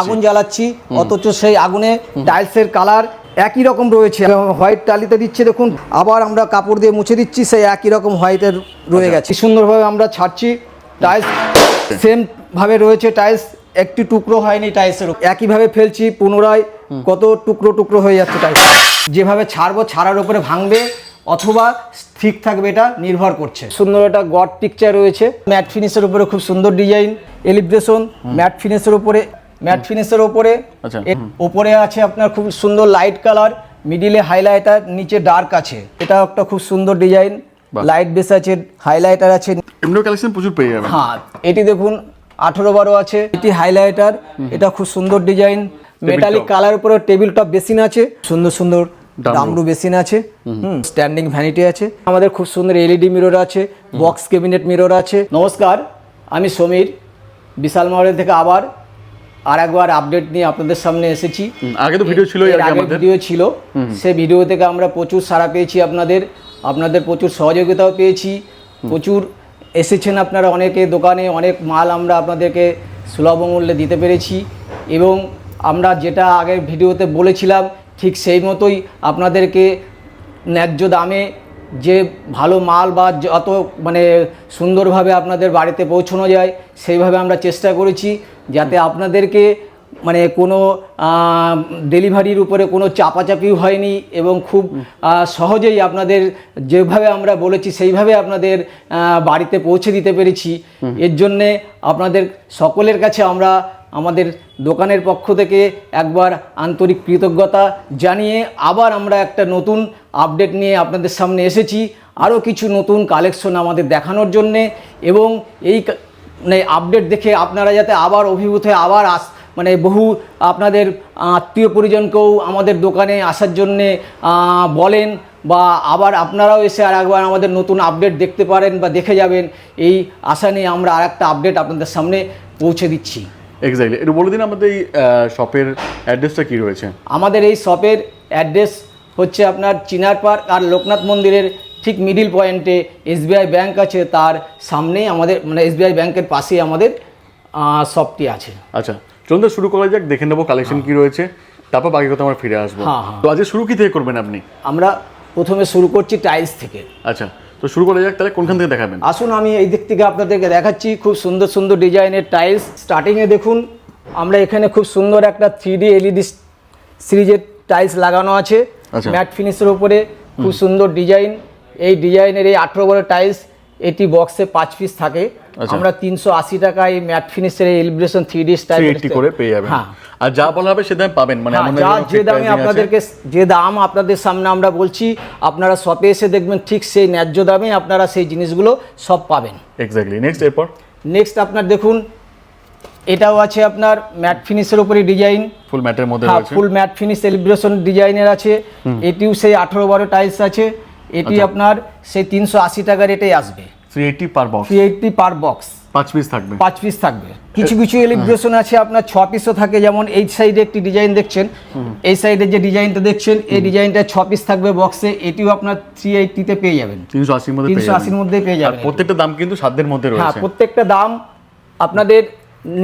আগুন জ্বালাচ্ছি, অথচ সেই আগুনে টাইলসের কালার একই রকম রয়েছে। হোয়াইট টালিতে দিচ্ছে, দেখুন, আবার আমরা কাপড় দিয়ে মুছে দিচ্ছি, সেই একই রকম হোয়াইটের রয়ে গেছে। সুন্দরভাবে আমরা ছাড়ছি, টাইলস সেম ভাবে রয়েছে, টাইলস একটি টুকরো হয়নি টাইলসের একইভাবে ফেলছি, পুনরায় কত টুকরো টুকরো হয়ে যাচ্ছে টাইলস। যেভাবে ছাড়বো, ছাড়ার উপরে ভাঙবে, অথবা ঠিক থাকবে, এটা নির্ভর করছে। সুন্দর একটা গড পিকচার রয়েছে। ম্যাট ফিনিশের উপরে খুব সুন্দর ডিজাইন এলিব্রেশন ম্যাট ফিনিশের উপরে ম্যাট ফিনিশের ওপরে ওপরে আছে আপনার খুব সুন্দর লাইট কালার মিডিলে হাইলাইটার নিচে ডার্ক আছে। এটা একটা খুব সুন্দর ডিজাইন লাইট বেস আছে হাইলাইটার আছে। এমনিও কালেকশন প্রচুর পেয়ে যাবেন। হ্যাঁ এটি দেখুন আঠেরো বারো আছে। এটি হাইলাইটার এটা খুব সুন্দর ডিজাইন মেটালিক। কালার উপরে টেবিল টপ বেসিন আছে। সুন্দর সুন্দর ডামরু। ডামরু বেসিন আছে। হুম। স্ট্যান্ডিং ভ্যানিটি আছে। আমাদের খুব সুন্দর এলইডি মিরর আছে বক্স ক্যাবিনেট মিরর আছে। নমস্কার আমি সমীর বিশাল মহলের থেকে আবার আর একবার আপডেট নিয়ে আপনাদের সামনে এসেছি। আগে তো ভিডিও ছিল আগে ভিডিও ছিল। সেই ভিডিও থেকে আমরা প্রচুর সাড়া পেয়েছি আপনাদের। আপনাদের প্রচুর সহযোগিতাও পেয়েছি। প্রচুর এসেছেন আপনারা অনেকে দোকানে অনেক মাল আমরা আপনাদেরকে সুলভ মূল্যে দিতে পেরেছি। এবং আমরা যেটা আগের ভিডিওতে বলেছিলাম ঠিক সেই মতোই আপনাদেরকে ন্যায্য দামে যে ভালো মাল বা যত মানে সুন্দরভাবে আপনাদের বাড়িতে পৌঁছানো যায় সেইভাবে আমরা চেষ্টা করেছি যাতে আপনাদেরকে মানে কোনো ডেলিভারির উপরে কোনো চাপাচাপিও হয়নি এবং খুব সহজেই আপনাদের যেভাবে আমরা বলেছি সেইভাবে আপনাদের বাড়িতে পৌঁছে দিতে পেরেছি। এর জন্যে আপনাদের সকলের কাছে আমরা আমাদের দোকানের পক্ষ থেকে একবার আন্তরিক কৃতজ্ঞতা জানিয়ে আবার আমরা একটা নতুন আপডেট নিয়ে আপনাদের সামনে এসেছি। আরও কিছু নতুন কালেকশন আমাদের দেখানোর জন্যে এবং এই মানে আপডেট দেখে আপনারা যাতে আবার অভিভূত হয়ে আবার আস মানে বহু আপনাদের আত্মীয় পরিজনকেও আমাদের দোকানে আসার জন্যে বলেন বা আবার আপনারাও এসে আর একবার আমাদের নতুন আপডেট দেখতে পারেন বা দেখে যাবেন। এই আশা নিয়ে আমরা আর একটা আপডেট আপনাদের সামনে পৌঁছে দিচ্ছি। এক্স্যাক্টলি একটু বলে দিন আমাদের এই শপের অ্যাড্রেসটা কী রয়েছে? আমাদের এই শপের অ্যাড্রেস হচ্ছে আপনার চিনার পার্ক আর লোকনাথ মন্দিরের ঠিক মিডিল পয়েন্টে এসবিআই ব্যাংক আছে। তার সামনেই আমাদের মানে এসবিআই ব্যাংকের পাশেই আমাদের শপটি আছে। আচ্ছা চলুন তো শুরু করা যাক দেখে নেব কালেকশন কি রয়েছে। তারপর বাকি কথা আমরা ফিরে আসব। হ্যাঁ, হ্যাঁ। তো আজকে শুরু কি থেকে করবেন আপনি? আমরা প্রথমে শুরু করছি টাইলস থেকে। আচ্ছা তো শুরু করা যাক তাহলে কোনখান থেকে দেখাবেন? আসুন আমি এই দিক থেকে আপনাদেরকে দেখাচ্ছি। খুব সুন্দর সুন্দর ডিজাইনের টাইলস। স্টার্টিংয়ে দেখুন আমরা এখানে খুব সুন্দর একটা থ্রি ডি এলইডি সিরিজের টাইলস লাগানো আছে। আচ্ছা। ম্যাট ফিনিশের উপরে খুব সুন্দর ডিজাইন। এই ডিজাইনের এই আঠেরো বড় টাইলস এটি বক্সে পাঁচ পিস থাকে। আচ্ছা। আমরা তিনশো আশি টাকায় ম্যাট ফিনিশের এলিব্রেশন থ্রি ডি এইটটি করে পেয়ে যাবেন। হ্যাঁ। আর যা বলা হবে সে দামে পাবেন। মানে হ্যাঁ, যা যে দামে আপনাদেরকে যে দাম আপনাদের সামনে আমরা বলছি আপনারা শপে এসে দেখবেন ঠিক সেই ন্যায্য দামে আপনারা সেই জিনিসগুলো সব পাবেন। এক্স্যাক্টলি নেক্সট এরপর? নেক্সট আপনার দেখুন এটাও আছে আপনার ম্যাট ফিনিশের উপরে ডিজাইন ফুল ম্যাটের মধ্যে ফুল ম্যাট ফিনিশ সেলিব্রেশন ডিজাইনের আছে। এটিও সেই আঠেরো বারো টাইলস আছে। এটি আচ্ছা। আপনার সেই তিনশো আশি টাকা রেটেই আসবে। Three eighty per box three eighty per box পাঁচ পিস থাকবে। পাঁচ পিস থাকবে। কিছু কিছু এলিব্রেশন আছে আপনার ছ পিসও থাকে যেমন এই সাইডে একটি ডিজাইন দেখছেন। এই সাইডে যে ডিজাইনটা দেখছেন এই ডিজাইনটা ছ পিস থাকবে বক্সে এটিও আপনার থ্রি এইটটিতে পেয়ে যাবেন। তিনশো আশির মধ্যে তিনশো আশির যাবেন। পেয়ে যাবেন প্রত্যেকটা দাম কিন্তু সাধ্যের মধ্যে হ্যাঁ রয়েছে। প্রত্যেকটা দাম আপনাদের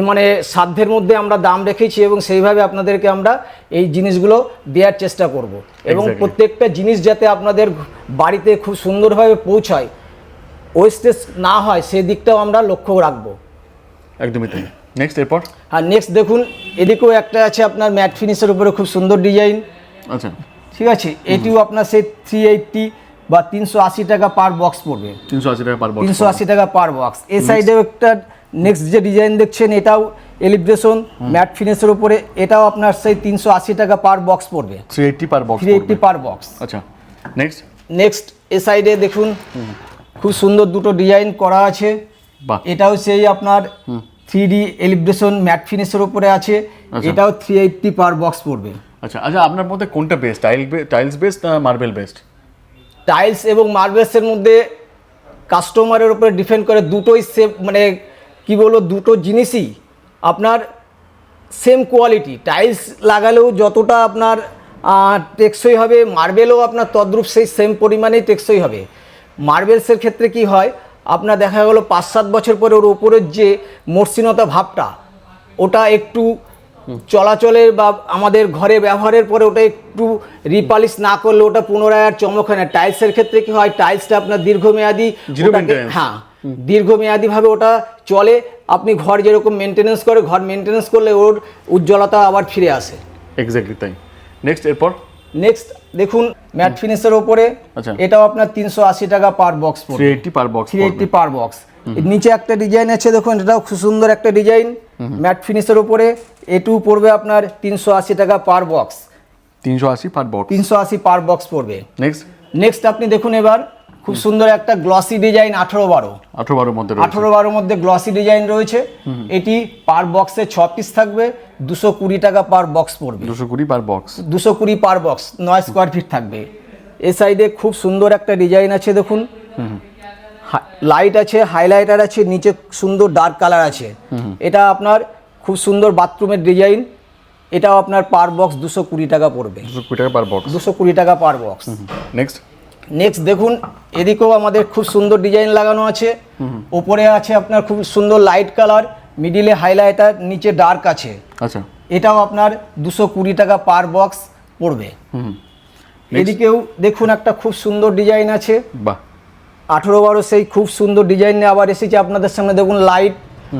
মানে সাধ্যের মধ্যে আমরা দাম রেখেছি এবং সেইভাবে আপনাদেরকে আমরা এই জিনিসগুলো দেওয়ার চেষ্টা করব। এবং প্রত্যেকটা জিনিস যাতে আপনাদের বাড়িতে খুব সুন্দরভাবে পৌঁছায় ওয়েস্টেজ না হয় সেদিকটাও আমরা লক্ষ্য রাখব। একদমই তাই। নেক্সট এরপর? আর নেক্সট দেখুন এদিকেও একটা আছে আপনার ম্যাট ফিনিশের উপরে খুব সুন্দর ডিজাইন আচ্ছা। ঠিক আছে? এটিও আপনার সেই থ্রি এইটটি বা তিনশো আশি টাকা পার বক্স পড়বে। তিনশো আশি টাকা পার বক্স তিনশো আশি টাকা পার বক্স এ সাইডেও একটা নেক্সট যে ডিজাইন দেখছেন এটাও এলিব্রেশন ম্যাট ফিনিশের উপরে এটাও আপনার সেই তিনশো আশি টাকা পার বক্স পড়বে। Three eighty per box three eighty per box আচ্ছা নেক্সট নেক্সট এ সাইডে দেখুন খুব সুন্দর দুটো ডিজাইন করা আছে। এটাও সেই আপনার থ্রি ডি এলিব্রেশন ম্যাট ফিনিশের উপরে আছে। আচ্ছা। এটাও থ্রি এইটটি পার বক্স পড়বে। আচ্ছা আচ্ছা আপনার মধ্যে কোনটা বেস্ট টাইল টাইলস বেস্ট না মার্বেল বেস্ট টাইলস এবং মার্বেলসের মধ্যে কাস্টমারের উপরে ডিপেন্ড করে দুটোই সেম মানে কি বলব দুটো জিনিসই আপনার সেম কোয়ালিটি টাইলস লাগালেও যতটা আপনার টেকসই হবে মার্বেলও আপনার তদ্রূপ সেই সেম পরিমাণেই টেকসই হবে। মার্বেলসের ক্ষেত্রে কি হয় আপনার দেখা গেলো পাঁচ সাত বছর পরে ওর উপরের যে মসৃণতা ভাবটা ওটা একটু চলাচলের বা আমাদের ঘরে ব্যবহারের পরে ওটা একটু রিপালিশ না করলে ওটা পুনরায় আর চমক হয় না। টাইলসের ক্ষেত্রে কি হয় টাইলসটা আপনার দীর্ঘমেয়াদী হ্যাঁ দীর্ঘমেয়াদী ভাবে ওটা চলে আপনি ঘর যেরকম মেনটেনেন্স করে ঘর মেনটেনেন্স করলে ওর উজ্জ্বলতা আবার ফিরে আসে। এক্স্যাক্টলি তাই। নেক্সট এরপর? নেক্সট দেখুন ম্যাট ফিনিশের ওপরে আচ্ছা। এটাও আপনার তিনশো আশি টাকা per box three eighty per box three eighty per box নিচে একটা ডিজাইন আছে দেখুন এটাও খুব সুন্দর একটা ডিজাইন ম্যাট ফিনিশের ওপরে এটু পড়বে আপনার তিনশো আশি টাকা পার বক্স তিনশো আশি পার বক্স তিনশো আশি পার বক্স পড়বে। নেক্সট নেক্সট আপনি দেখুন এবার খুব সুন্দর একটা গ্লসি ডিজাইন আঠারো বারো। আঠারো বারোর মধ্যে আঠারো বারোর মধ্যে গ্লসি ডিজাইন রয়েছে। এটি পার বক্সে ছ পিস থাকবে দুশো কুড়ি টাকা পার বক্স পড়বে। দুশো কুড়ি পার বক্স দুশো কুড়ি পার বক্স নয় স্কোয়ার ফিট থাকবে। এ সাইডে খুব সুন্দর একটা ডিজাইন আছে দেখুন। লাইট আছে হাইলাইটার আছে নিচে সুন্দর ডার্ক কালার আছে। এটা আপনার খুব সুন্দর বাথরুমের ডিজাইন এটাও আপনার পার বক্স দুশো কুড়ি টাকা পড়বে। দুশো কুড়ি টাকা পার বক্স দুশো কুড়ি টাকা পার বক্স নেক্সট নেক্সট দেখুন এদিকেও আমাদের খুব সুন্দর ডিজাইন লাগানো আছে। ওপরে আছে আপনার খুব সুন্দর লাইট কালার মিডিলে হাইলাইটার নিচে ডার্ক আছে। আচ্ছা। এটাও আপনার দুশো কুড়ি টাকা পার বক্স পড়বে। হুম। এদিকেও দেখুন একটা খুব সুন্দর ডিজাইন আছে। বাহ। আঠেরো বারো সেই খুব সুন্দর ডিজাইন নিয়ে আবার এসেছে আপনাদের সামনে দেখুন লাইট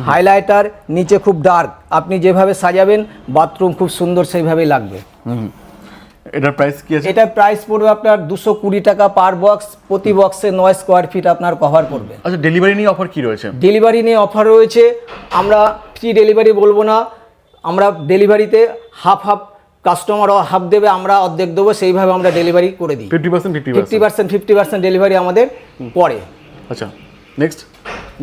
হাইলাইটার নিচে খুব ডার্ক আপনি যেভাবে সাজাবেন বাথরুম খুব সুন্দর সেইভাবেই লাগবে। এটার প্রাইস কি আছে? এটা প্রাইস পড়বে আপনার দুশো কুড়ি টাকা পার বক্স প্রতি বক্সে নয় স্কোয়ার ফিট আপনার কভার করবে আচ্ছা ডেলিভারি নিয়ে অফার কি রয়েছে? ডেলিভারি নিয়ে অফার রয়েছে। আমরা ফ্রি ডেলিভারি বলব না। আমরা ডেলিভারিতে হাফ হাফ কাস্টমার হাফ দেবে আমরা অর্ধেক দেবো সেইভাবে আমরা ডেলিভারি করে দিই। Fifty percent fifty percent fifty percent delivery আমাদের পড়ে। আচ্ছা নেক্সট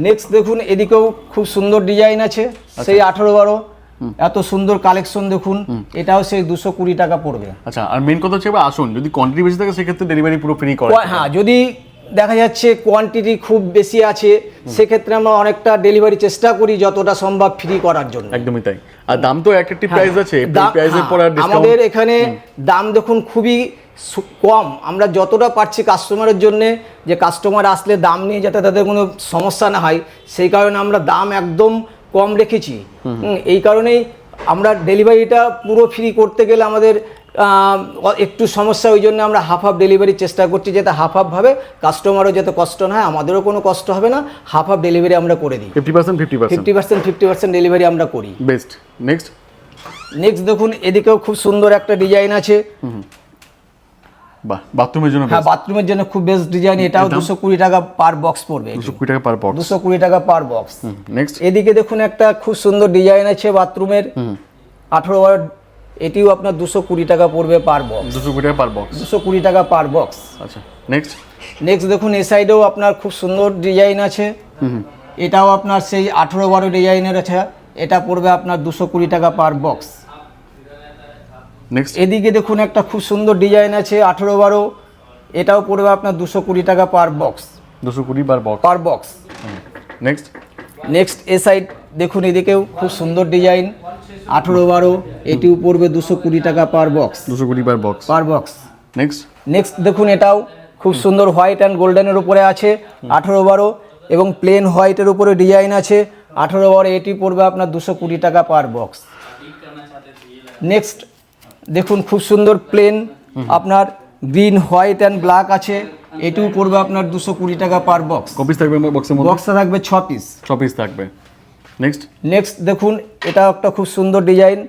নেক্সট দেখুন এদিকেও খুব সুন্দর ডিজাইন আছে। সেই আঠারো বারো এত সুন্দর কালেকশন দেখুন এটাও সেই দুশো কুড়ি টাকা পড়বে। আচ্ছা আর মেন কথা হচ্ছে আসুন যদি কোয়ান্টিটি বেশি থাকে সেক্ষেত্রে ডেলিভারি পুরো ফ্রি করে। হ্যাঁ যদি দেখা যাচ্ছে কোয়ান্টিটি খুব বেশি আছে সেক্ষেত্রে আমরা অনেকটা ডেলিভারি চেষ্টা করি যতটা সম্ভব ফ্রি করার জন্য। একদমই তাই। আর দাম তো একটি প্রাইস আছে প্রাইসের হ্যাঁ, পর আমাদের এখানে দাম দেখুন খুবই কম। আমরা যতটা পারছি কাস্টমারের জন্য যে কাস্টমার আসলে দাম নিয়ে যাতে তাদের কোনো সমস্যা না হয় সেই কারণে আমরা দাম একদম কম রেখেছি। এই কারণেই আমরা ডেলিভারিটা পুরো ফ্রি করতে গেলে আমাদের একটু সমস্যা ওই জন্য আমরা হাফ হাফ ডেলিভারির চেষ্টা করছি যাতে হাফ হাফভাবে কাস্টমারও যাতে কষ্ট না হয় আমাদেরও কোনো কষ্ট হবে না হাফ হাফ ডেলিভারি আমরা করে দিই। Fifty percent fifty percent fifty percent fifty percent delivery আমরা করি। বেস্ট নেক্সট নেক্সট দেখুন এদিকেও খুব সুন্দর একটা ডিজাইন আছে। বাথরুমের জন্য হ্যাঁ বাথরুমের জন্য খুব বেস্ট ডিজাইন এটাও দুশো কুড়ি টাকা পার বক্স পড়বে দুশো কুড়ি টাকা পার বক্স দুশো কুড়ি টাকা পার বক্স নেক্সট এদিকে দেখুন একটা খুব সুন্দর ডিজাইন আছে বাথরুমের। আঠেরো বার এটিও আপনার দুশো কুড়ি টাকা পড়বে পার বক্স দুশো কুড়ি টাকা পার বক্স দুশো কুড়ি টাকা পার বক্স আচ্ছা নেক্সট নেক্সট দেখুন এই সাইডেও আপনার খুব সুন্দর ডিজাইন আছে। এটাও আপনার সেই আঠেরো বারো ডিজাইনের আছে। এটা পড়বে আপনার দুশো কুড়ি টাকা পার বক্স নেক্সট এদিকে দেখুন একটা খুব সুন্দর ডিজাইন আছে আঠেরো বারো। এটাও পড়বে আপনার দুশো কুড়ি টাকা পার বক্স দুশো কুড়ি per box per box next next এ সাইড দেখুন এদিকেও খুব সুন্দর ডিজাইন আঠেরো বারো এটিও পড়বে দুশো কুড়ি টাকা পার বক্স দুশো কুড়ি per box per box next next দেখুন এটাও খুব সুন্দর হোয়াইট অ্যান্ড গোল্ডেনের উপরে আছে আঠেরো বারো এবং প্লেন হোয়াইটের উপরে ডিজাইন আছে আঠেরো বারো এটি পড়বে আপনার দুশো কুড়ি টাকা পার বক্স নেক্সট দেখুন খুব সুন্দর প্লেন আপনার গ্রিন হোয়াইট অ্যান্ড ব্ল্যাক আছে। এটিও পড়বে আপনার দুশো কুড়ি টাকা পার বক্স কপিস থাকবে বক্সের মধ্যে? বক্সটা থাকবে ছ পিস ছ পিস থাকবে। নেক্সট নেক্সট দেখুন এটা একটা খুব সুন্দর ডিজাইন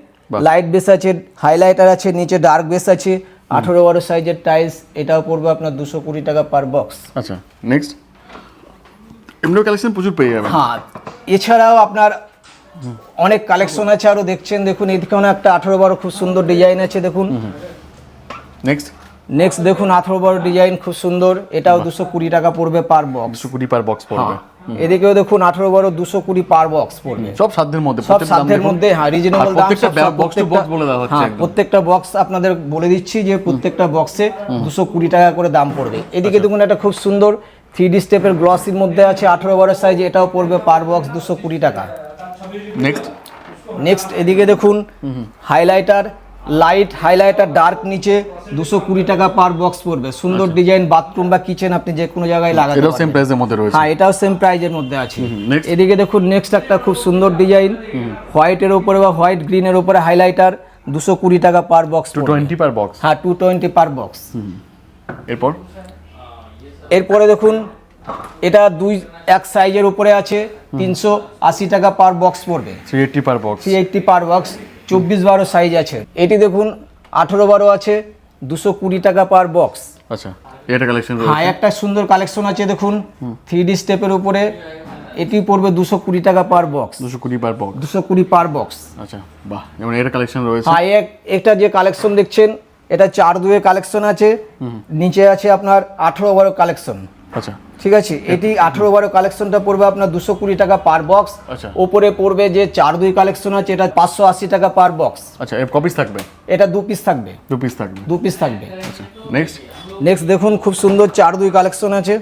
লাইট বেস আছে হাইলাইটার আছে নিচে ডার্ক বেস আছে। আঠেরো বারো সাইজের টাইলস এটাও পড়বে আপনার দুশো কুড়ি টাকা পার বক্স আচ্ছা নেক্সট এমনিও কালেকশন প্রচুর পেয়ে যাবেন। হ্যাঁ এছাড়াও আপনার অনেক কালেকশন আছে আরও দেখছেন দেখুন এদিকেও একটা আঠেরো বারো খুব সুন্দর ডিজাইন আছে দেখুন। নেক্সট নেক্সট দেখুন আঠারো বারো ডিজাইন খুব সুন্দর এটাও দুশো কুড়ি টাকা পড়বে পার বক্স দুশো কুড়ি পার বক্স পড়বে। এদিকেও দেখুন আঠেরো বারো দুশো কুড়ি পার বক্স পড়বে। সব সাধ্যের মধ্যে সব সাধ্যের মধ্যে হ্যাঁ রিজনেবল দাম প্রত্যেকটা হচ্ছে হ্যাঁ, বক্স আপনাদের বলে দিচ্ছি যে প্রত্যেকটা বক্সে দুশো কুড়ি টাকা করে দাম পড়বে। এদিকে আচ্ছা। দেখুন একটা খুব সুন্দর থ্রি ডি স্টেপের গ্লসির মধ্যে আছে আঠেরো বারো সাইজ এটাও পড়বে পার বক্স দুশো কুড়ি টাকা। নেক্সট নেক্সট এদিকে দেখুন হাইলাইটার লাইট হাইলাইটার ডার্ক নিচে দুশো কুড়ি টাকা পার বক্স পড়বে। সুন্দর ডিজাইন বাথরুম বা কিচেন আপনি যে কোনো জায়গায় লাগাতে এটাও সেম প্রাইসের মধ্যে রয়েছে। হ্যাঁ এটাও সেম প্রাইজের মধ্যে আছে। এদিকে দেখুন নেক্সট একটা খুব সুন্দর ডিজাইন হোয়াইটের উপরে বা হোয়াইট গ্রিনের উপরে হাইলাইটার দুশো কুড়ি টাকা per box two twenty per box হ্যাঁ টু টোয়েন্টি পার বক্স এরপর? এরপরে দেখুন এটা দুই এক সাইজের উপরে আছে তিনশো আশি টাকা পার বক্স পড়বে। Three eighty per box three eighty per box চব্বিশ বারো সাইজ আছে। এটি দেখুন আঠেরো বারো আছে দুশো কুড়ি টাকা পার বক্স আচ্ছা এটা কালেকশন হ্যাঁ একটা সুন্দর কালেকশন আছে দেখুন। থ্রি ডি স্টেপের উপরে এটি পড়বে দুশো কুড়ি টাকা পার বক্স দুশো কুড়ি পার বক্স দুশো কুড়ি পার বক্স আচ্ছা বাহ যেমন কালেকশন রয়েছে। হ্যাঁ এক এটা যে কালেকশন দেখছেন এটা চার দুয়ে কালেকশন আছে। নিচে আছে আপনার আঠেরো বারো কালেকশন আচ্ছা। ঠিক আছে এটি আঠেরো বারো কালেকশনটা পড়বে আপনার দুশো কুড়ি টাকা পার বক্স আচ্ছা। ওপরে পড়বে যে চার দুই কালেকশন আছে এটা পাঁচশো আশি টাকা পার বক্স আচ্ছা এর কপিস থাকবে? এটা দু পিস থাকবে। দু পিস থাকবে। দু পিস থাকবে। আচ্ছা নেক্সট নেক্সট দেখুন খুব সুন্দর চার দুই কালেকশন আছে।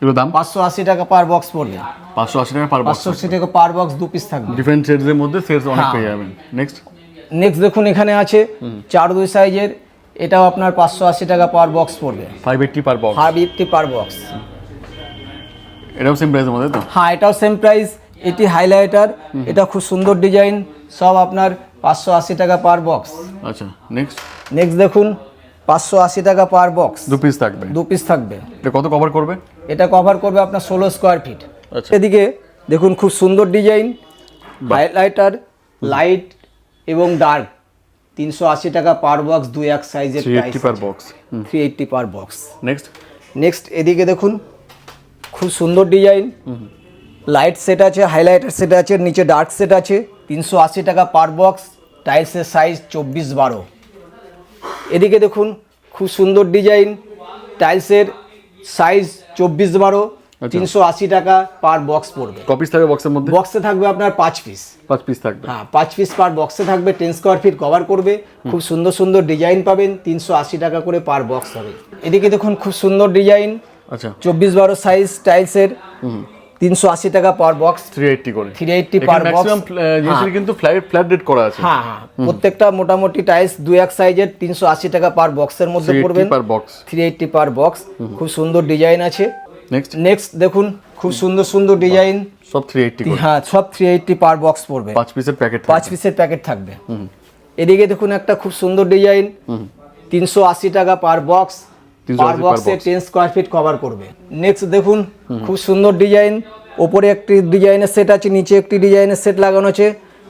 এগুলো দাম? পাঁচশো আশি টাকা পার বক্স পড়বে। পাঁচশো আশি টাকা পার পাঁচশো আশি টাকা পার বক্স দু পিস থাকবে। ডিফারেন্ট শেডসের মধ্যে সেলস অনেক হ্যাঁ। পেয়ে যাবেন। নেক্সট নেক্সট দেখুন এখানে আছে চার দুই সাইজের এটাও আপনার পাঁচশো আশি টাকা পার বক্স পড়বে। Five eighty per box half eighty per box এটাও সেম প্রাইস মধ্যে তো? হ্যাঁ এটাও সেম প্রাইস এটি হাইলাইটার এটা খুব সুন্দর ডিজাইন সব আপনার পাঁচশো আশি টাকা পার বক্স আচ্ছা নেক্সট নেক্সট দেখুন পাঁচশো আশি টাকা পার বক্স দু পিস থাকবে। দু পিস থাকবে। এটা কত কভার করবে? এটা কভার করবে আপনার ষোলো স্কোয়ার ফিট আচ্ছা। এদিকে দেখুন খুব সুন্দর ডিজাইন হাইলাইটার লাইট এবং ডার্ক তিনশো আশি টাকা পার বক্স দুই এক সাইজের per box three eighty per box next next এদিকে দেখুন খুব সুন্দর ডিজাইন লাইট সেট আছে হাইলাইটার সেট আছে নিচে ডার্ক সেট আছে। তিনশো আশি টাকা পার বক্স টাইলসের সাইজ চব্বিশ বারো। এদিকে দেখুন খুব সুন্দর ডিজাইন টাইলসের সাইজ চব্বিশ বারো। তিনশো আশি টাকা পার বক্স পড়বে। কপিস থাকবে বক্সের মধ্যে? বক্সে থাকবে আপনার পাঁচ পিস পাঁচ পিস থাকবে। হ্যাঁ পাঁচ পিস পার বক্সে থাকবে টেন স্কোয়ার ফিট কভার করবে। খুব সুন্দর সুন্দর ডিজাইন পাবেন তিনশো আশি টাকা করে পার বক্স হবে। এদিকে দেখুন খুব সুন্দর ডিজাইন আচ্ছা। চব্বিশ বারো সাইজ টাইলসের তিনশো আশি টাকা পার বক্স থ্রি এইটটি করে। থ্রি এইটটি পার বক্স কিন্তু ফ্ল্যাট ফ্ল্যাট রেট করা আছে। হ্যাঁ হ্যাঁ। প্রত্যেকটা মোটামুটি টাইলস দুই এক সাইজের তিনশো আশি টাকা পার বক্সের মধ্যে পড়বেন। Per box three eighty per box খুব সুন্দর ডিজাইন আছে। নেক্সট নেক্সট দেখুন খুব সুন্দর সুন্দর ডিজাইন সব থ্রি এইটটি করে। হ্যাঁ সব থ্রি এইটটি পার বক্স পড়বে। পাঁচ পিসের প্যাকেট পাঁচ পিসের প্যাকেট থাকবে। এদিকে দেখুন একটা খুব সুন্দর ডিজাইন তিনশো আশি টাকা পার বক্স পার বক্সে box। Ten square feet cover করবে। নেক্সট দেখুন খুব সুন্দর ডিজাইন ওপরে একটি ডিজাইনের সেট আছে নিচে একটি ডিজাইনের সেট লাগানো আছে।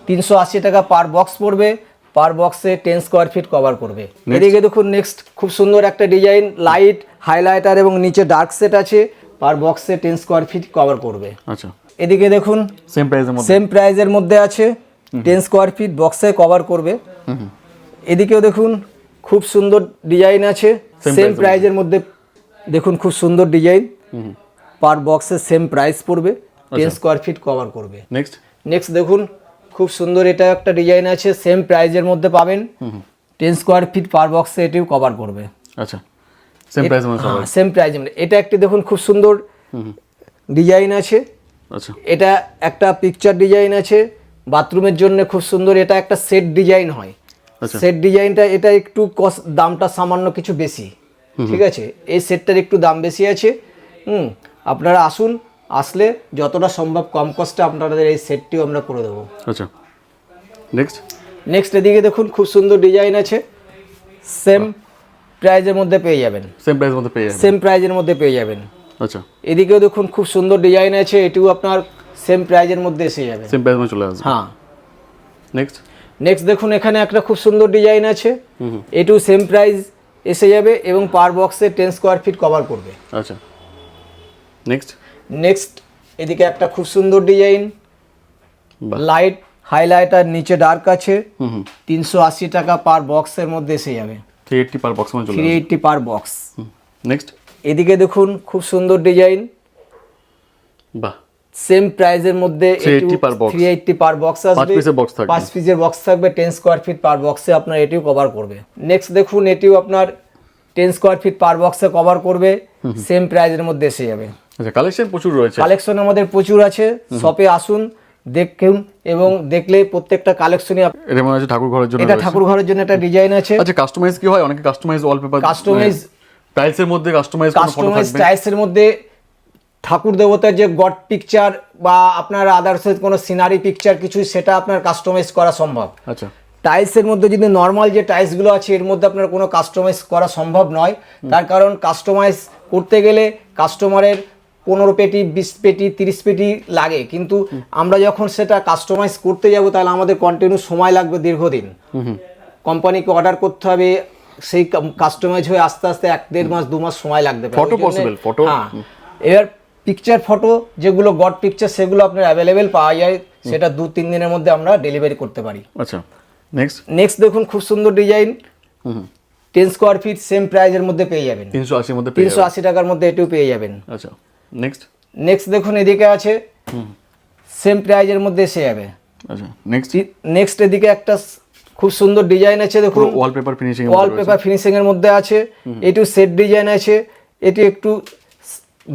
তিনশো আশি টাকা পার বক্স পড়বে। পার বক্সে টেন স্কোয়ার ফিট কভার করবে। এদিকে দেখুন নেক্সট খুব সুন্দর একটা ডিজাইন লাইট হাইলাইটার এবং নিচে ডার্ক সেট আছে। পার বক্সে টেন স্কোয়ার ফিট কভার করবে। আচ্ছা। এদিকে দেখুন সেম প্রাইসের মধ্যে। সেম প্রাইজের মধ্যে আছে টেন স্কোয়ার ফিট বক্সে কভার করবে। এদিকেও দেখুন খুব সুন্দর ডিজাইন আছে। সেম প্রাইজের মধ্যে। দেখুন খুব সুন্দর ডিজাইন পার বক্সে সেম প্রাইস পড়বে টেন স্কোয়ার ফিট কভার করবে। নেক্সট নেক্সট দেখুন খুব সুন্দর এটা একটা ডিজাইন আছে সেম প্রাইজের মধ্যে পাবেন। টেন স্কোয়ার ফিট পার বক্সে এটিও কভার করবে। আচ্ছা। সেম মধ্যে সবাই সেম প্রাইজ এটা একটি দেখুন খুব সুন্দর ডিজাইন আছে। আচ্ছা। এটা একটা পিকচার ডিজাইন আছে। বাথরুমের জন্য খুব সুন্দর। এটা একটা সেট ডিজাইন হয়। আচ্ছা। সেট ডিজাইনটা এটা একটু কস দামটা সামান্য কিছু বেশি। ঠিক আছে? এই সেটটার একটু দাম বেশি আছে। হুম আপনারা আসুন আসলে যতটা সম্ভব কম কস্টে আপনাদের এই সেটটিও আমরা করে দেবো। আচ্ছা। নেক্সট নেক্সট এদিকে দেখুন খুব সুন্দর ডিজাইন আছে। সেম প্রাইজের মধ্যে পেয়ে যাবেন। সেম প্রাইসের মধ্যে পেয়ে যাবেন? সেম প্রাইজের মধ্যে পেয়ে যাবেন। আচ্ছা। এদিকেও দেখুন খুব সুন্দর ডিজাইন আছে এটিও আপনার সেম প্রাইজের মধ্যে এসে যাবে। সেম প্রাইসের মধ্যে চলে আসবে? হ্যাঁ। নেক্সট নেক্সট দেখুন এখানে একটা খুব সুন্দর ডিজাইন আছে। এটু সেম প্রাইস এসে যাবে এবং পার বক্সে টেন স্কোয়ার ফিট কভার করবে। আচ্ছা। নেক্সট নেক্সট এদিকে একটা খুব সুন্দর ডিজাইন। লাইট হাইলাইটার নিচে ডার্ক আছে। তিনশো আশি টাকা পার বক্সের মধ্যে এসে যাবে। থ্রি এইটটি পার বক্স মধ্যে চলে থ্রি আসবে এইটটি পার বক্স নেক্সট এদিকে দেখুন খুব সুন্দর ডিজাইন বাহ। সেম প্রাইজের মধ্যে 380 per box। Three eighty per box আসবে। পিসের box থাকবে। পাঁচ পিসের বক্স থাকবে টেন স্কোয়ার ফিট পার বক্সে আপনার এটিও কভার করবে। নেক্সট দেখুন এটিও আপনার টেন স্কোয়ার ফিট পার বক্সে কভার করবে। সেম প্রাইজের মধ্যে এসে যাবে। আচ্ছা কালেকশন প্রচুর রয়েছে। কালেকশন আমাদের প্রচুর আছে। শপে আসুন। দেখুন এবং দেখলে প্রত্যেকটা কালেকশনই এটা মনে হচ্ছে ঠাকুর ঘরের জন্য এটা ঠাকুর ঘরের জন্য একটা ডিজাইন আছে। আচ্ছা কাস্টমাইজ কি হয়? অনেকে কাস্টমাইজ ওয়ালপেপার Customize- টাইলসের মধ্যে কাস্টমাইজ কাস্টমাইজ টাইলসের মধ্যে ঠাকুর দেবতার যে গড পিকচার বা আপনার আদার্স কোনো সিনারি পিকচার কিছু সেটা আপনার কাস্টমাইজ করা সম্ভব। আচ্ছা। টাইলসের মধ্যে যদি নর্মাল যে টাইলসগুলো আছে এর মধ্যে আপনার কোনো কাস্টমাইজ করা সম্ভব নয়। তার কারণ কাস্টমাইজ করতে গেলে কাস্টমারের পনেরো পেটি বিশ পেটি তিরিশ পেটি লাগে। কিন্তু আমরা যখন সেটা কাস্টমাইজ করতে যাব তাহলে আমাদের কন্টিনিউ সময় লাগবে দীর্ঘদিন। কোম্পানিকে অর্ডার করতে হবে সেই কাস্টমাইজ হয়ে আস্তে আস্তে এক দেড় মাস দু মাস সময় লাগতে পারে হ্যাঁ। এবার পিকচার ফটো যেগুলো গড পিকচার সেগুলো আপনার অ্যাভেলেবেল পাওয়া যায়। সেটা দু তিন দিনের মধ্যে আমরা ডেলিভারি করতে পারি। আচ্ছা নেক্সট নেক্সট দেখুন খুব সুন্দর design ten square feet same প্রাইজের মধ্যে পেয়ে যাবেন। তিনশো আশির মধ্যে তিনশো আশি টাকার মধ্যে এটিও পেয়ে যাবেন। আচ্ছা। নেক্সট নেক্সট দেখুন এদিকে আছে। সেম প্রাইজের মধ্যে এসে যাবে। আচ্ছা নেক্সট নেক্সট এদিকে একটা খুব সুন্দর ডিজাইন আছে দেখুন। ওয়ালপেপার ফিনিশিং ওয়ালপেপার ফিনিশিং এর মধ্যে আছে। এটিও সেট ডিজাইন আছে। এটি একটু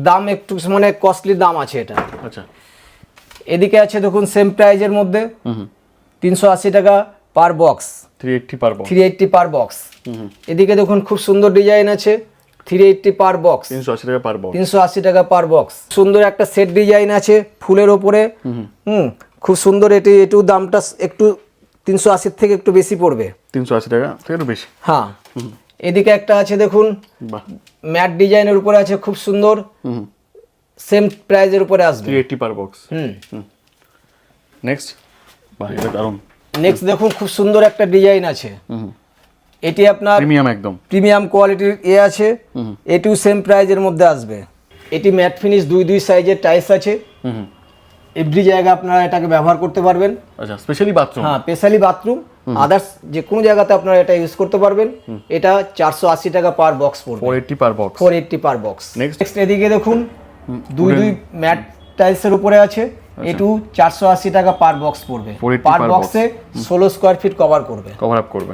দাম একটু মানে কস্টলি দাম আছে এটা। আচ্ছা। এদিকে আছে দেখুন সেম প্রাইজের মধ্যে। হুম তিনশো আশি টাকা পার বক্স থ্রি এইটটি পারব থ্রি এইটটি পার বক্স এদিকে দেখুন খুব সুন্দর ডিজাইন আছে। Three eighty per box. তিনশো আশি টাকা পারব তিনশো আশি টাকা পার বক্স। সুন্দর একটা সেট ডিজাইন আছে ফুলের ওপরে। হুম খুব সুন্দর এটি এটু দামটা একটু তিনশো আশির থেকে একটু বেশি পড়বে। তিনশো আশি টাকা থেকে একটু বেশি। হ্যাঁ। এদিকে একটা আছে দেখুন ম্যাট ডিজাইনের উপরে আছে খুব সুন্দর। হুম সেম প্রাইজের উপরে আসবে। Eighty per box. Hmm. Next. Next দেখুন খুব সুন্দর একটা ডিজাইন আছে। হুম। এটি আপনার প্রিমিয়াম একদম। প্রিমিয়াম কোয়ালিটির এ আছে। এটিও সেম প্রাইজের মধ্যে আসবে। এটি ম্যাট ফিনিশ দুই দুই সাইজের টাইলস আছে। এভরি জায়গা আপনারা এটাকে ব্যবহার করতে পারবেন। আচ্ছা স্পেশালি বাথরুম হ্যাঁ স্পেশালি বাথরুম আদার্স যে কোনো জায়গাতে আপনারা এটা ইউজ করতে পারবেন। এটা চারশো আশি টাকা পার বক্স পড়বে। Four eighty per box four eighty per box next এদিকে দেখুন দুই দুই ম্যাট টাইলসের উপরে আছে। এটু চারশো আশি টাকা পার বক্স পড়বে। পার বক্সে ষোলো স্কোয়ার ফিট কভার করবে। কভার আপ করবে।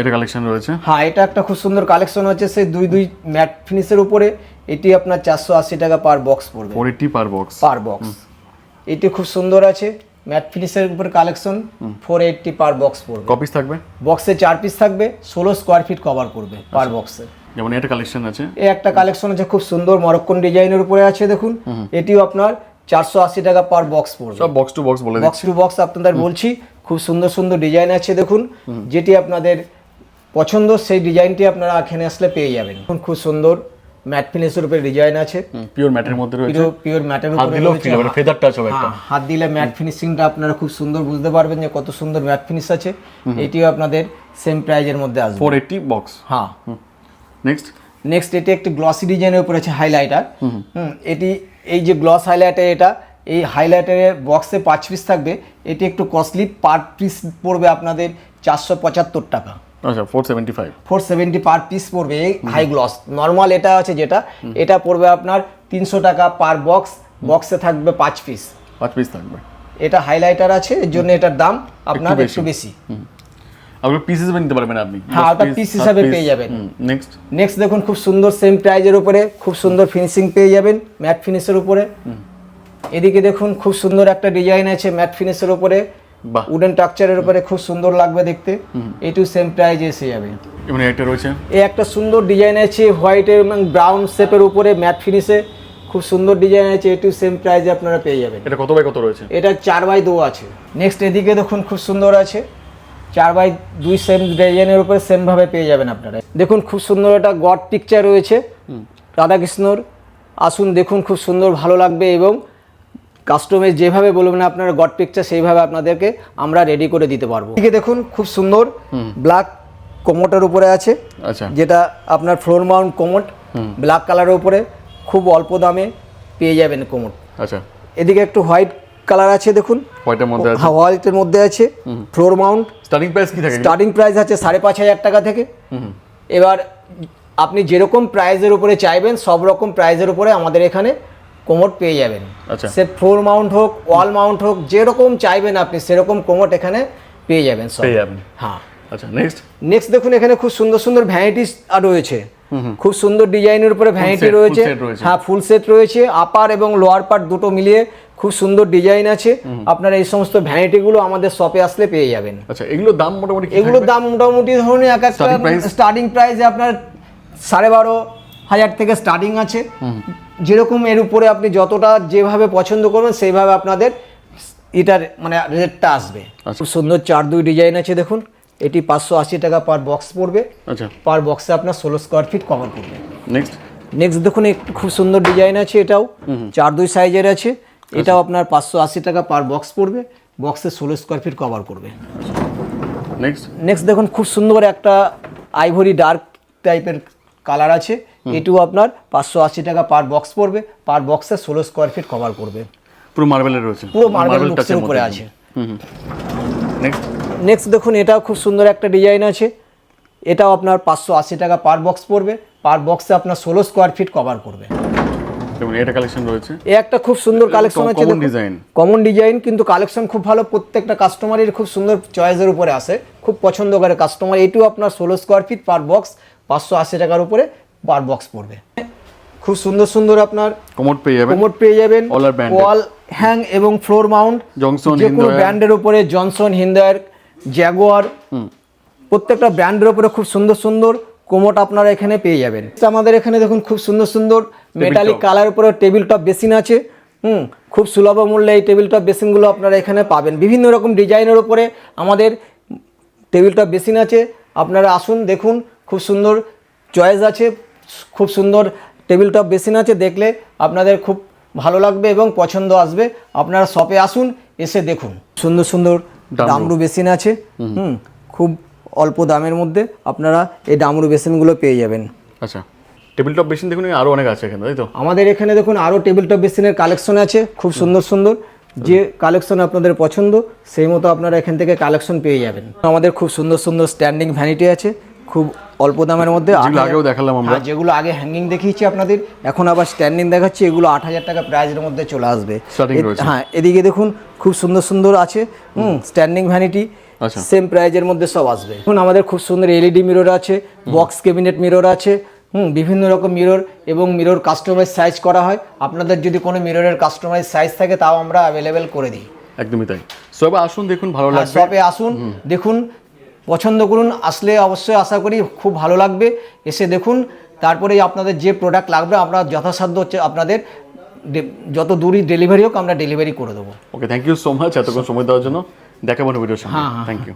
এটা কালেকশন রয়েছে? হ্যাঁ এটা একটা খুব সুন্দর কালেকশন হচ্ছে সেই দুই দুই ম্যাট ফিনিশের উপরে। এটি আপনার চারশো আশি টাকা পার বক্স পড়বে। Four eighty per box per box এটি খুব সুন্দর আছে ম্যাট ফিনিশের উপরে collection four eighty per box পড়বে। কপিস থাকবে? বক্সে চার পিস থাকবে ষোলো স্কোয়ার ফিট কভার করবে পার আচ্ছা। বক্সে যেমন এটা কালেকশন আছে? এই একটা কালেকশন আছে খুব সুন্দর মরক্কন ডিজাইনের উপরে আছে দেখুন। এটিও আপনার চারশো আশি টাকা পার বক্স পড়বে। সব বক্স টু বক্স বলে বক্স টু বক্স আপনাদের বলছি খুব সুন্দর সুন্দর ডিজাইন আছে দেখুন। যেটি আপনাদের পছন্দ সেই ডিজাইনটি আপনারা এখানে আসলে পেয়ে যাবেন। এখন খুব সুন্দর ম্যাট ফিনিশের উপরে ডিজাইন আছে। পিওর ম্যাটের মধ্যে রয়েছে। পিওর ম্যাটের হাত উপরে দিলেও রয়েছে। ফিল হবে ফেদার টাচ হবে একটা। হাত দিলে ম্যাট ফিনিশিংটা আপনারা খুব সুন্দর বুঝতে পারবেন যে কত সুন্দর ম্যাট ফিনিশ আছে। এটিও আপনাদের সেম প্রাইজের মধ্যে আসবে। ফোর এইটটি বক্স হ্যাঁ নেক্সট নেক্সট এটি একটি গ্লসি ডিজাইনের উপরে আছে হাইলাইটার হুম এটি এই যে গ্লস হাইলাইটার এটা এই হাইলাইটারের বক্সে পাঁচ পিস থাকবে। এটি একটু কস্টলি পার পিস পড়বে আপনাদের চারশো পঁচাত্তর টাকা। আচ্ছা four seventy five four seventy per piece পড়বে হাই গ্লস নর্মাল এটা আছে যেটা এটা পড়বে আপনার তিনশো টাকা পার বক্স বক্সে থাকবে পাঁচ পিস পাঁচ পিস থাকবে। এটা হাইলাইটার আছে এর জন্য এটার দাম আপনার। একটু বেশি। আপনি পিস হিসেবে নিতে পারবেন আপনি। হ্যাঁ, ওটা piece হিসাবে পেয়ে যাবেন। নেক্সট নেক্সট দেখুন খুব সুন্দর সেম প্রাইজের উপরে খুব সুন্দর ফিনিশিং পেয়ে যাবেন ম্যাট ফিনিশের উপরে। এদিকে দেখুন খুব সুন্দর একটা ডিজাইন আছে ম্যাট ফিনিশের উপরে। উডেন টাকচারের উপরে খুব সুন্দর লাগবে দেখতে। এটু সেম প্রাইজে এসে যাবে। এবং এটা রয়েছে? এই একটা সুন্দর ডিজাইন আছে হোয়াইট এবং ব্রাউন শেপের উপরে ম্যাট ফিনিশে খুব সুন্দর ডিজাইন আছে এটু সেম প্রাইজে আপনারা পেয়ে যাবেন। এটা কত বাই কত রয়েছে? এটা চার বাই দু আছে। নেক্সট এদিকে দেখুন খুব সুন্দর আছে। চার বাই দুই সেম ডিজাইনের উপরে সেমভাবে পেয়ে যাবেন আপনারা। দেখুন খুব সুন্দর একটা গড পিকচার রয়েছে। রাধাকৃষ্ণর। আসুন দেখুন খুব সুন্দর ভালো লাগবে এবং কাস্টমাইজ যেভাবে বলবেন আপনারা গড পিকচার সেইভাবে আপনাদেরকে আমরা রেডি করে দিতে পারব। এদিকে দেখুন খুব সুন্দর ব্ল্যাক কোমোটের উপরে আছে আচ্ছা। যেটা আপনার ফ্লোর মাউন্ট কোমোট ব্ল্যাক কালারের উপরে খুব অল্প দামে পেয়ে যাবেন কোমোট আচ্ছা। এদিকে একটু হোয়াইট কালার আছে দেখুন। হোয়াইটের মধ্যে আছে। হ্যাঁ হোয়াইটের মধ্যে আছে ফ্লোর মাউন্ট স্টার্টিং প্রাইস কি থাকে স্টার্টিং প্রাইস আছে সাড়ে পাঁচ হাজার টাকা থেকে। এবার আপনি যেরকম প্রাইজের উপরে চাইবেন সব রকম প্রাইজের উপরে আমাদের এখানে কোমোট পেয়ে যাবেন। আচ্ছা। সে ফ্লোর মাউন্ট হোক ওয়াল মাউন্ট হোক যেরকম চাইবেন আপনি সেরকম কোমোট এখানে পেয়ে যাবেন পেয়ে যাবেন। হ্যাঁ। আচ্ছা নেক্সট নেক্সট দেখুন এখানে খুব সুন্দর সুন্দর ভ্যানিটিস রয়েছে। খুব সুন্দর ডিজাইনের উপরে ভ্যানিটি রয়েছে। হ্যাঁ ফুল সেট রয়েছে। আপার এবং লোয়ার পার্ট দুটো মিলিয়ে খুব সুন্দর ডিজাইন আছে। আপনারা এই সমস্ত ভ্যানিটিগুলো আমাদের শপে আসলে পেয়ে যাবেন। আচ্ছা এগুলোর দাম মোটামুটি কি এগুলোর দাম মোটামুটি ধরুন এক একটা স্টার্টিং প্রাইসে আপনার সাড়ে বারো হাজার থেকে স্টার্টিং আছে। যেরকম এর উপরে আপনি যতটা যেভাবে পছন্দ করবেন সেইভাবে আপনাদের এটার মানে রেটটা আসবে। আচ্ছা। খুব সুন্দর চার দুই ডিজাইন আছে দেখুন। এটি পাঁচশো আশি টাকা পার বক্স পড়বে। আচ্ছা। পার বক্সে আপনার ষোলো স্কোয়ার ফিট কভার করবে। নেক্সট নেক্সট দেখুন একটু খুব সুন্দর ডিজাইন আছে এটাও। চার দুই সাইজের আছে। এটাও আপনার পাঁচশো আশি টাকা পার বক্স পড়বে। বক্সে ষোলো স্কোয়ার ফিট কভার করবে। নেক্সট নেক্সট দেখুন খুব সুন্দর একটা আইভরি ডার্ক টাইপের কালার আছে। এটিও আপনার পাঁচশো আশি টাকা পার বক্স পড়বে পার বক্সে ষোলো স্কোয়ার ফিট কভার করবে। পুরো মার্বেলের রয়েছে। পুরো মার্বেল লুকসের উপরে আছে। নেক্সট দেখুন এটাও খুব সুন্দর একটা ডিজাইন আছে। এটাও আপনার পাঁচশো আশি টাকা পার বক্স পড়বে পার বক্সে আপনার ষোলো স্কোয়ার ফিট কভার করবে। এটা কালেকশন রয়েছে? এ একটা খুব সুন্দর কালেকশন আছে common design। কমন ডিজাইন কিন্তু কালেকশন খুব ভালো প্রত্যেকটা কাস্টমারের খুব সুন্দর চয়েসের উপরে আসে খুব পছন্দ করে কাস্টমার এটিও আপনার ষোলো স্কোয়ার ফিট পার বক্স পাঁচশো আশি টাকার উপরে পার বক্স পড়বে। খুব সুন্দর সুন্দর আপনার কোমর পেয়ে যাবেন। কোমর পেয়ে যাবেন. ওয়াল হ্যাং এবং ফ্লোর মাউন্ট Johnson, যে কোনো ব্র্যান্ডের উপরে জনসন হিন্দার জ্যাগুয়ার প্রত্যেকটা ব্র্যান্ডের উপরে খুব সুন্দর সুন্দর কোমোট আপনারা এখানে পেয়ে যাবেন। আমাদের এখানে দেখুন খুব সুন্দর সুন্দর মেটালিক। কালার উপরে টেবিল টপ বেসিন আছে। হুম খুব সুলভ মূল্যে এই টেবিল টপ বেসিনগুলো আপনারা এখানে পাবেন। বিভিন্ন রকম ডিজাইনের উপরে আমাদের টেবিল টপ বেসিন আছে। আপনারা আসুন দেখুন খুব সুন্দর চয়েস আছে। খুব সুন্দর টেবিল টপ বেসিন আছে দেখলে আপনাদের খুব ভালো লাগবে এবং পছন্দ আসবে। আপনারা শপে আসুন এসে দেখুন। সুন্দর সুন্দর ডামরু। বেসিন আছে হুম। খুব অল্প দামের মধ্যে আপনারা এই ডামরু বেসিনগুলো পেয়ে যাবেন। আচ্ছা টেবিল টপ বেসিন দেখুন আরও অনেক আছে এখানে তাই তো? আমাদের এখানে দেখুন আরও টেবিল টপ বেসিনের কালেকশন আছে খুব সুন্দর সুন্দর। যে কালেকশন আপনাদের পছন্দ সেই মতো আপনারা এখান থেকে কালেকশন পেয়ে যাবেন। আমাদের খুব সুন্দর সুন্দর স্ট্যান্ডিং ভ্যানিটি আছে খুব অল্প দামের মধ্যে আগেও দেখালাম আমরা। হ্যাঁ, যেগুলো আগে হ্যাঙ্গিং দেখিয়েছি আপনাদের এখন আবার স্ট্যান্ডিং দেখাচ্ছি এগুলো আট হাজার টাকা প্রাইজের মধ্যে চলে আসবে। হ্যাঁ এদিকে দেখুন খুব সুন্দর সুন্দর আছে হুম স্ট্যান্ডিং ভ্যানিটি। সেম প্রাইজের মধ্যে সব আসবে। এখন আমাদের খুব সুন্দর এলইডি মিরর আছে বক্স ক্যাবিনেট মিরর আছে হুম বিভিন্ন রকম মিরর এবং মিরর কাস্টমাইজ সাইজ করা হয়। আপনাদের যদি কোনো মিররের কাস্টমাইজ সাইজ থাকে তাও আমরা অ্যাভেলেবেল করে দিই। একদমই তাই। সো এবার আসুন দেখুন ভালো লাগবে। শপে আসুন দেখুন পছন্দ করুন আসলে অবশ্যই আশা করি খুব ভালো লাগবে। এসে দেখুন তারপরে আপনাদের যে প্রোডাক্ট লাগবে আমরা যথাসাধ্য হচ্ছে আপনাদের যত দূরই ডেলিভারি হোক আমরা ডেলিভারি করে দেবো। Okay thank you so much এতক্ষণ সময় দেওয়ার জন্য। দেখাবো ভিডিও হ্যাঁ, হ্যাঁ, থ্যাংক ইউ